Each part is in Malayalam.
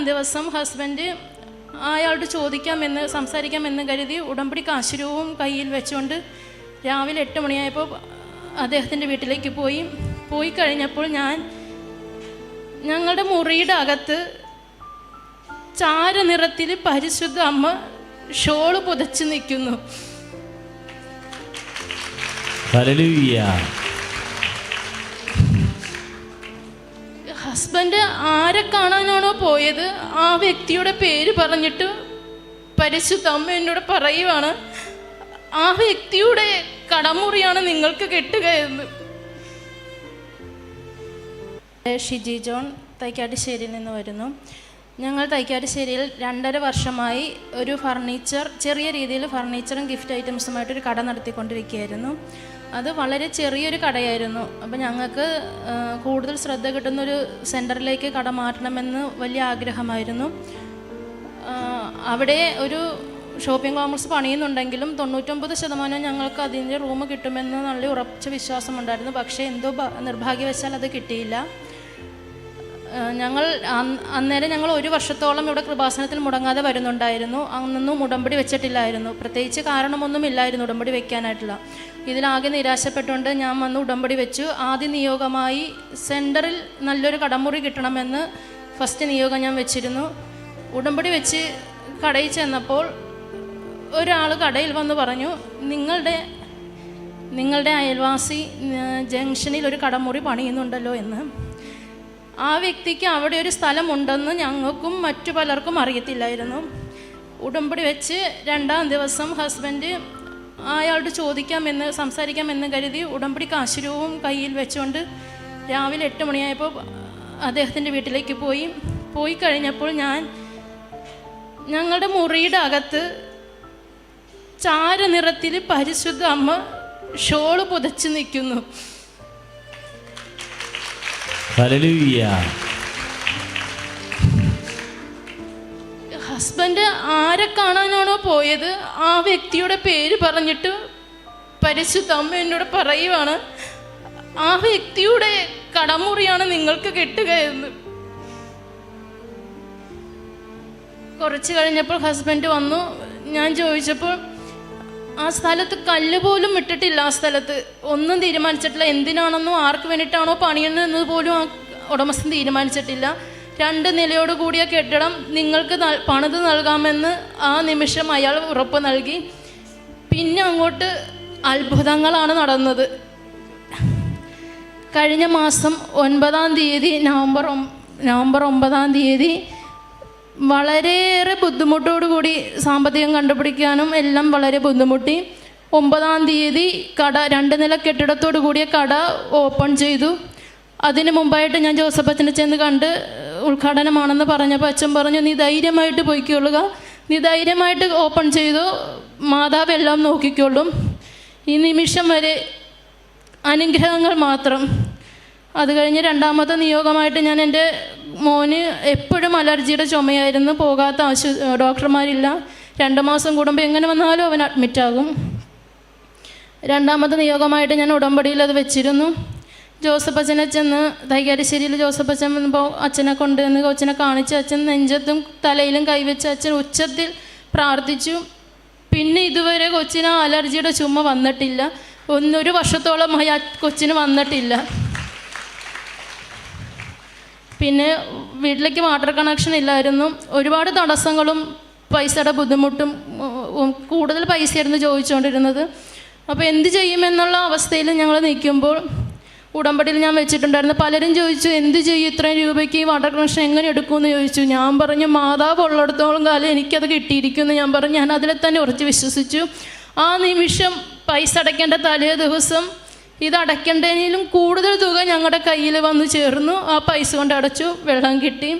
രണ്ടാം ദിവസം ഹസ്ബൻഡ് അയാളോട് ചോദിക്കാമെന്ന് സംസാരിക്കാമെന്ന് കരുതി ഉടമ്പടി കാശുരവും കയ്യിൽ വെച്ചുകൊണ്ട് രാവിലെ എട്ട് മണിയായപ്പോൾ അദ്ദേഹത്തിന്റെ വീട്ടിലേക്ക് പോയി. പോയി കഴിഞ്ഞപ്പോൾ ഞാൻ ഞങ്ങളുടെ മുറിയുടെ അകത്ത് ചാരനിറത്തിൽ പരിശുദ്ധ അമ്മ ഷോൾ പുതച്ച് നിൽക്കുന്നു. ഹസ്ബൻഡ് ആരെ കാണാനാണോ പോയത്? ആ വ്യക്തിയുടെ പേര് പറഞ്ഞിട്ട് പരിശുദ്ധ അമ്മ എന്നോട് പറയുവാണ് ആ വ്യക്തിയുടെ കടമുറിയാണ് നിങ്ങൾക്ക് കിട്ടുക എന്ന്. ഷിജി ജോൺ തൈക്കാട്ടുശ്ശേരിയിൽ നിന്ന് വരുന്നു. ഞങ്ങൾ തൈക്കാട്ടുശ്ശേരിയിൽ രണ്ടര വർഷമായി ഒരു ഫർണിച്ചർ ചെറിയ രീതിയിൽ ഫർണിച്ചറും ഗിഫ്റ്റ് ഐറ്റംസുമായിട്ട് ഒരു കട നടത്തിക്കൊണ്ടിരിക്കുകയായിരുന്നു. അത് വളരെ ചെറിയൊരു കടയായിരുന്നു. അപ്പം ഞങ്ങൾക്ക് കൂടുതൽ ശ്രദ്ധ കിട്ടുന്നൊരു സെന്ററിലേക്ക് കട മാറ്റണമെന്ന് വലിയ ആഗ്രഹമായിരുന്നു. അവിടെ ഒരു ഷോപ്പിംഗ് കോംപ്ലക്സ് പണിയുന്നുണ്ടെങ്കിലും തൊണ്ണൂറ്റൊമ്പത് ശതമാനം ഞങ്ങൾക്ക് അതിന്റെ റൂം കിട്ടുമെന്ന് നല്ല ഉറച്ച വിശ്വാസമുണ്ടായിരുന്നു. പക്ഷേ എന്തോ നിർഭാഗ്യവശാൽ അത് കിട്ടിയില്ല. ഞങ്ങൾ അന്ന് അന്നേരം ഞങ്ങൾ ഒരു വർഷത്തോളം ഇവിടെ കൃപാസനത്തിൽ മുടങ്ങാതെ വരുന്നുണ്ടായിരുന്നു. അന്നൊന്നും ഉടമ്പടി വെച്ചിട്ടില്ലായിരുന്നു. പ്രത്യേകിച്ച് കാരണമൊന്നും ഇല്ലായിരുന്നു ഉടമ്പടി വെക്കാനായിട്ടുള്ള. ഇതിലാകെ നിരാശപ്പെട്ടുകൊണ്ട് ഞാൻ വന്ന് ഉടമ്പടി വെച്ചു. ആദ്യ നിയോഗമായി സെന്ററിൽ നല്ലൊരു കടമുറി കിട്ടണമെന്ന് ഫസ്റ്റ് നിയോഗം ഞാൻ വെച്ചിരുന്നു. ഉടമ്പടി വെച്ച് കടയിൽ ചെന്നപ്പോൾ ഒരാൾ കടയിൽ വന്ന് പറഞ്ഞു നിങ്ങളുടെ നിങ്ങളുടെ അയൽവാസി ജംഗ്ഷനിൽ ഒരു കടമുറി പണിയുന്നുണ്ടല്ലോ എന്ന്. ആ വ്യക്തിക്ക് അവിടെ ഒരു സ്ഥലമുണ്ടെന്ന് ഞങ്ങൾക്കും മറ്റു പലർക്കും അറിയത്തില്ലായിരുന്നു. ഉടമ്പടി വെച്ച് രണ്ടാം ദിവസം ഹസ്ബൻഡ് അയാളോട് ചോദിക്കാമെന്ന് സംസാരിക്കാമെന്ന് കരുതി ഉടമ്പടി കാശുരൂപവും കയ്യിൽ വെച്ചുകൊണ്ട് രാവിലെ എട്ട് മണിയായപ്പോൾ അദ്ദേഹത്തിന്റെ വീട്ടിലേക്ക് പോയി. പോയി കഴിഞ്ഞപ്പോൾ ഞാൻ ഞങ്ങളുടെ മുറിയുടെ അകത്ത് ചാരനിറത്തിൽ പരിശുദ്ധ അമ്മ ഷോൾ പുതച്ച് നിൽക്കുന്നു. ഹസ്ബൻഡ് ആരെ കാണാനാണോ പോയത്? ആ വ്യക്തിയുടെ പേര് പറഞ്ഞിട്ട് പരിശുദ്ധ അമ്മ എന്നോട് പറയുവാണ് ആ വ്യക്തിയുടെ കടമുറിയാണ് നിങ്ങൾക്ക് കിട്ടുക എന്ന് കുറച്ച് കഴിഞ്ഞപ്പോൾ ഹസ്ബൻഡ് വന്നു. ഞാൻ ചോദിച്ചപ്പോൾ ആ സ്ഥലത്ത് കല്ല് പോലും ഇട്ടിട്ടില്ല ആ സ്ഥലത്ത്. ഒന്നും തീരുമാനിച്ചിട്ടില്ല. എന്തിനാണെന്നോ ആർക്ക് വേണ്ടിയിട്ടാണോ പണിയുന്നതെന്നത് പോലും ആ ഉടമസ്ഥൻ തീരുമാനിച്ചിട്ടില്ല. രണ്ട് നിലയോട് കൂടിയ കെട്ടിടം നിങ്ങൾക്ക് പണിത് നൽകാമെന്ന് ആ നിമിഷം അയാൾ ഉറപ്പ് നൽകി. പിന്നെ അങ്ങോട്ട് അത്ഭുതങ്ങളാണ് നടന്നത്. കഴിഞ്ഞ മാസം ഒൻപതാം തീയതി നവംബർ നവംബർ ഒമ്പതാം തീയതി വളരെയേറെ ബുദ്ധിമുട്ടോടുകൂടി സാമ്പത്തികം കണ്ടുപിടിക്കാനും എല്ലാം വളരെ ബുദ്ധിമുട്ടി. ഒമ്പതാം തീയതി കട രണ്ട് നില കെട്ടിടത്തോടു കൂടിയ കട ഓപ്പൺ ചെയ്തു. അതിന് മുമ്പായിട്ട് ഞാൻ ജോസഫ് അച്ഛനെ ചെന്ന് കണ്ട് ഉദ്ഘാടനമാണെന്ന് പറഞ്ഞപ്പോൾ അച്ഛൻ പറഞ്ഞു നീ ധൈര്യമായിട്ട് പോയിക്കൊള്ളുക. നീ ധൈര്യമായിട്ട് ഓപ്പൺ ചെയ്തു. മാതാവ് എല്ലാം നോക്കിക്കൊള്ളും. ഈ നിമിഷം വരെ അനുഗ്രഹങ്ങൾ മാത്രം. അത് കഴിഞ്ഞ് രണ്ടാമത്തെ നിയോഗമായിട്ട് ഞാൻ എന്റെ മോന് എപ്പോഴും അലർജിയുടെ ചുമയായിരുന്നു പോകാത്ത ആശു ഡോക്ടർമാരില്ല. രണ്ട് മാസം കൂടുമ്പോൾ എങ്ങനെ വന്നാലും അവൻ അഡ്മിറ്റാകും. രണ്ടാമത്തെ നിയോഗമായിട്ട് ഞാൻ ഉടമ്പടിയിൽ അത് വെച്ചിരുന്നു. ജോസഫ് അച്ഛനെ ചെന്ന് തൈകാരിശ്ശേരിയിൽ ജോസഫ് അച്ഛൻ വന്നപ്പോൾ അച്ഛനെ കൊണ്ടുവന്ന് കൊച്ചിനെ കാണിച്ച് അച്ഛൻ നെഞ്ചത്തും തലയിലും കൈവച്ച് അച്ഛൻ ഉച്ചത്തിൽ പ്രാർത്ഥിച്ചു. പിന്നെ ഇതുവരെ കൊച്ചിന് അലർജിയുടെ ചുമ വന്നിട്ടില്ല. ഒന്നൊരു വർഷത്തോളമായി കൊച്ചിന് വന്നിട്ടില്ല. പിന്നെ വീട്ടിലേക്ക് വാട്ടർ കണക്ഷൻ ഇല്ലായിരുന്നു. ഒരുപാട് തടസ്സങ്ങളും പൈസയുടെ ബുദ്ധിമുട്ടും കൂടുതൽ പൈസയായിരുന്നു ചോദിച്ചുകൊണ്ടിരുന്നത്. അപ്പോൾ എന്ത് ചെയ്യുമെന്നുള്ള അവസ്ഥയിൽ ഞങ്ങൾ നിൽക്കുമ്പോൾ ഉടമ്പടിയിൽ ഞാൻ വെച്ചിട്ടുണ്ടായിരുന്നു. പലരും ചോദിച്ചു എന്ത് ചെയ്യും? ഇത്രയും രൂപയ്ക്ക് ഈ വാട്ടർ കണക്ഷൻ എങ്ങനെ എടുക്കുമെന്ന് ചോദിച്ചു. ഞാൻ പറഞ്ഞു മാതാവ് ഉള്ളിടത്തോളം കാലം എനിക്കത് കിട്ടിയിരിക്കുമെന്ന് ഞാൻ പറഞ്ഞു ഞാൻ അതിൽ തന്നെ ഉറച്ച് വിശ്വസിച്ചു. ആ നിമിഷം പൈസ അടയ്ക്കേണ്ട തലേ ദിവസം ഇത് അടയ്ക്കേണ്ടതിലും കൂടുതൽ തുക ഞങ്ങളുടെ കയ്യിൽ വന്നു ചേർന്നു. ആ പൈസ കൊണ്ട് അടച്ചു വെള്ളം കിട്ടി.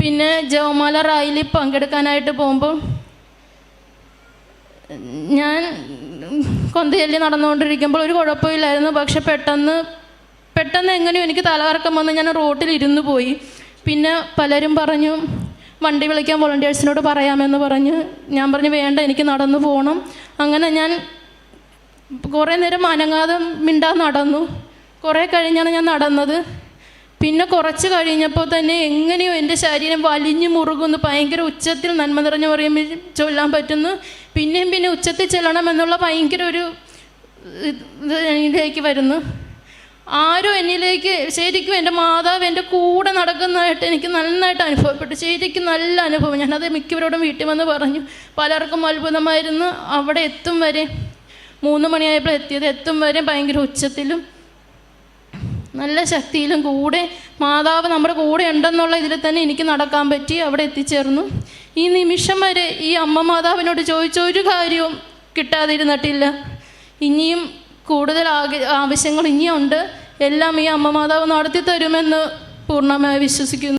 പിന്നെ ജവമാല റാലിയിൽ പങ്കെടുക്കാനായിട്ട് പോകുമ്പോൾ ഞാൻ കൊന്തയല്ലി നടന്നുകൊണ്ടിരിക്കുമ്പോൾ ഒരു കുഴപ്പമില്ലായിരുന്നു. പക്ഷെ പെട്ടെന്ന് പെട്ടെന്ന് എങ്ങനെയോ എനിക്ക് തലകറക്കം വന്ന് ഞാൻ റോട്ടിൽ ഇരുന്നു പോയി. പിന്നെ പലരും പറഞ്ഞു വണ്ടി വിളിക്കാൻ വോളണ്ടിയേഴ്സിനോട് പറയാമെന്ന് പറഞ്ഞ് ഞാൻ പറഞ്ഞു വേണ്ട എനിക്ക് നടന്നു പോകണം അങ്ങനെ ഞാൻ കുറേ നേരം അനങ്ങാതെ മിണ്ടാ നടന്നു. കുറേ കഴിഞ്ഞാണ് ഞാൻ നടന്നത്. പിന്നെ കുറച്ച് കഴിഞ്ഞപ്പോൾ തന്നെ എങ്ങനെയോ എന്റെ ശരീരം വലിഞ്ഞു മുറുകുന്നു. ഭയങ്കര ഉച്ചത്തിൽ നന്മ നിറഞ്ഞു പറയുമ്പോൾ ചൊല്ലാൻ പറ്റുന്നു. പിന്നെയും പിന്നെ ഉച്ചത്തിൽ ചെല്ലണം എന്നുള്ള ഭയങ്കര ഒരു ഇതിലേക്ക് വരുന്നു. ആരും എന്നിലേക്ക് ശരിക്കും എന്റെ മാതാവ് എന്റെ കൂടെ നടക്കുന്നതായിട്ട് എനിക്ക് നന്നായിട്ട് അനുഭവപ്പെട്ടു. ശരിക്കും നല്ല അനുഭവം. ഞാനത് മിക്കവരോടും വീട്ടിൽ വന്ന് പറഞ്ഞു. പലർക്കും അത്ഭുതമായിരുന്നു. അവിടെ എത്തും വരെ മൂന്ന് മണിയായപ്പോൾ എത്തിയത് എത്തും വരെ ഭയങ്കര ഉച്ചത്തിലും നല്ല ശക്തിയിലും കൂടെ മാതാവ് നമ്മുടെ കൂടെ ഉണ്ടെന്നുള്ള ഇതിൽ തന്നെ എനിക്ക് നടക്കാൻ പറ്റി അവിടെ എത്തിച്ചേർന്നു. ഈ നിമിഷം വരെ ഈ അമ്മ മാതാവിനോട് ചോദിച്ച ഒരു കാര്യവും കിട്ടാതിരുന്നിട്ടില്ല. ഇനിയും കൂടുതൽ ആവശ്യങ്ങൾ ഇനിയുണ്ട്. എല്ലാം ഈ അമ്മ മാതാവ് നടത്തി തരുമെന്ന് പൂർണമായി വിശ്വസിക്കുന്നു.